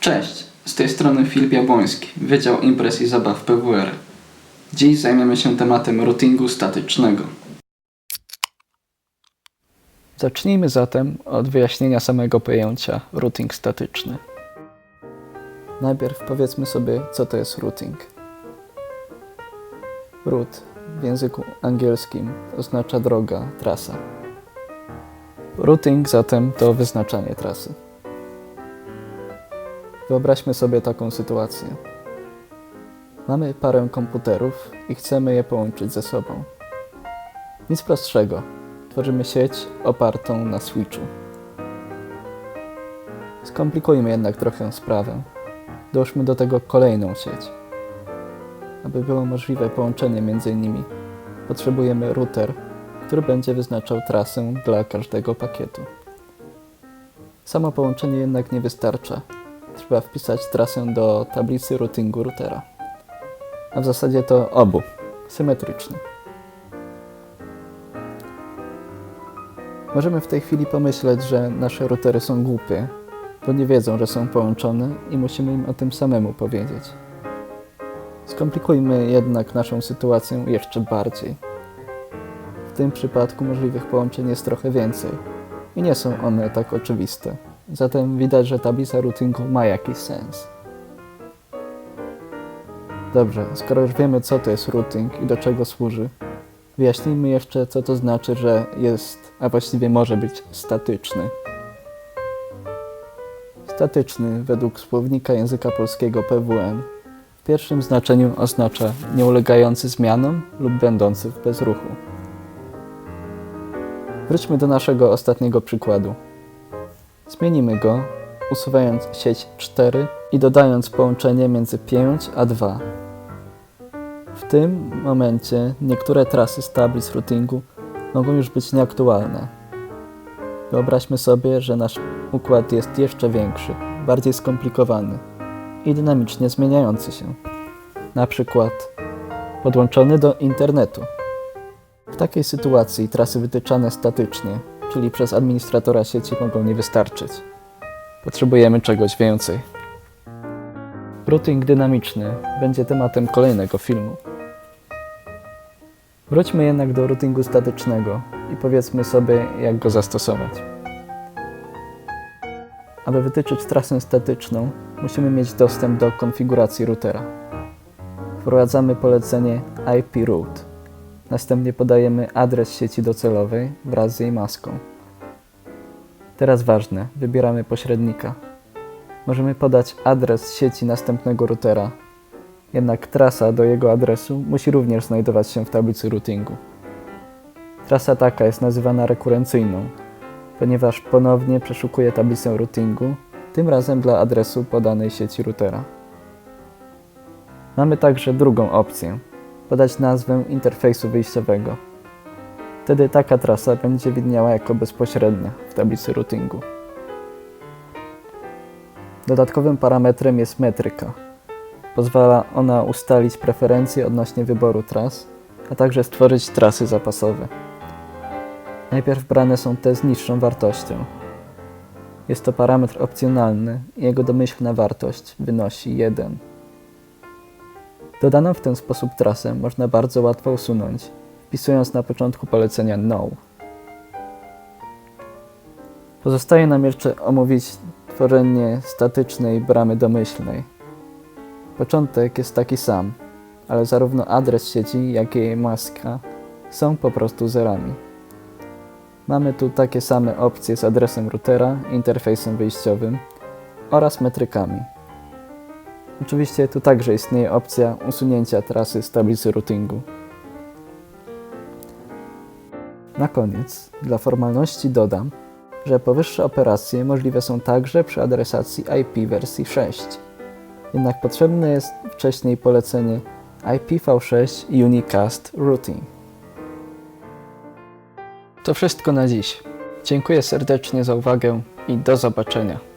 Cześć, z tej strony Filip Jabłoński, Wydział Imprez i Zabaw PWR. Dziś zajmiemy się tematem routingu statycznego. Zacznijmy zatem od wyjaśnienia samego pojęcia routing statyczny. Najpierw powiedzmy sobie, co to jest routing. Route w języku angielskim oznacza droga, trasa. Routing zatem to wyznaczanie trasy. Wyobraźmy sobie taką sytuację. Mamy parę komputerów i chcemy je połączyć ze sobą. Nic prostszego. Tworzymy sieć opartą na switchu. Skomplikujmy jednak trochę sprawę. Dołóżmy do tego kolejną sieć. Aby było możliwe połączenie między nimi, potrzebujemy router, który będzie wyznaczał trasę dla każdego pakietu. Samo połączenie jednak nie wystarcza trzeba wpisać trasę do tablicy routingu routera. A w zasadzie to obu, symetrycznie. Możemy w tej chwili pomyśleć, że nasze routery są głupie, bo nie wiedzą, że są połączone i musimy im o tym samemu powiedzieć. Skomplikujmy jednak naszą sytuację jeszcze bardziej. W tym przypadku możliwych połączeń jest trochę więcej i nie są one tak oczywiste. Zatem widać, że tablica routingu ma jakiś sens. Dobrze, skoro już wiemy, co to jest routing i do czego służy, wyjaśnijmy jeszcze, co to znaczy, że jest, a właściwie może być statyczny. Statyczny, według słownika języka polskiego PWN, w pierwszym znaczeniu oznacza nieulegający zmianom lub będący w bezruchu. Wróćmy do naszego ostatniego przykładu. Zmienimy go, usuwając sieć 4 i dodając połączenie między 5 a 2. W tym momencie niektóre trasy z tablic routingu mogą już być nieaktualne. Wyobraźmy sobie, że nasz układ jest jeszcze większy, bardziej skomplikowany i dynamicznie zmieniający się. Na przykład podłączony do internetu. W takiej sytuacji trasy wytyczane statycznie czyli przez administratora sieci mogą nie wystarczyć. Potrzebujemy czegoś więcej. Routing dynamiczny będzie tematem kolejnego filmu. Wróćmy jednak do routingu statycznego i powiedzmy sobie, jak go zastosować. Aby wytyczyć trasę statyczną, musimy mieć dostęp do konfiguracji routera. Wprowadzamy polecenie IP route. Następnie podajemy adres sieci docelowej wraz z jej maską. Teraz ważne, wybieramy pośrednika. Możemy podać adres sieci następnego routera, jednak trasa do jego adresu musi również znajdować się w tablicy routingu. Trasa taka jest nazywana rekurencyjną, ponieważ ponownie przeszukuje tablicę routingu, tym razem dla adresu podanej sieci routera. Mamy także drugą opcję, podać nazwę interfejsu wyjściowego. Wtedy taka trasa będzie widniała jako bezpośrednia w tablicy routingu. Dodatkowym parametrem jest metryka. Pozwala ona ustalić preferencje odnośnie wyboru tras, a także stworzyć trasy zapasowe. Najpierw brane są te z niższą wartością. Jest to parametr opcjonalny i jego domyślna wartość wynosi 1. Dodaną w ten sposób trasę można bardzo łatwo usunąć, wpisując na początku polecenia No. Pozostaje nam jeszcze omówić tworzenie statycznej bramy domyślnej. Początek jest taki sam, ale zarówno adres sieci, jak i jej maska są po prostu zerami. Mamy tu takie same opcje z adresem routera, interfejsem wyjściowym oraz metrykami. Oczywiście tu także istnieje opcja usunięcia trasy z tablicy routingu. Na koniec, dla formalności dodam, że powyższe operacje możliwe są także przy adresacji IP wersji 6. Jednak potrzebne jest wcześniej polecenie IPv6 Unicast Routing. To wszystko na dziś. Dziękuję serdecznie za uwagę i do zobaczenia.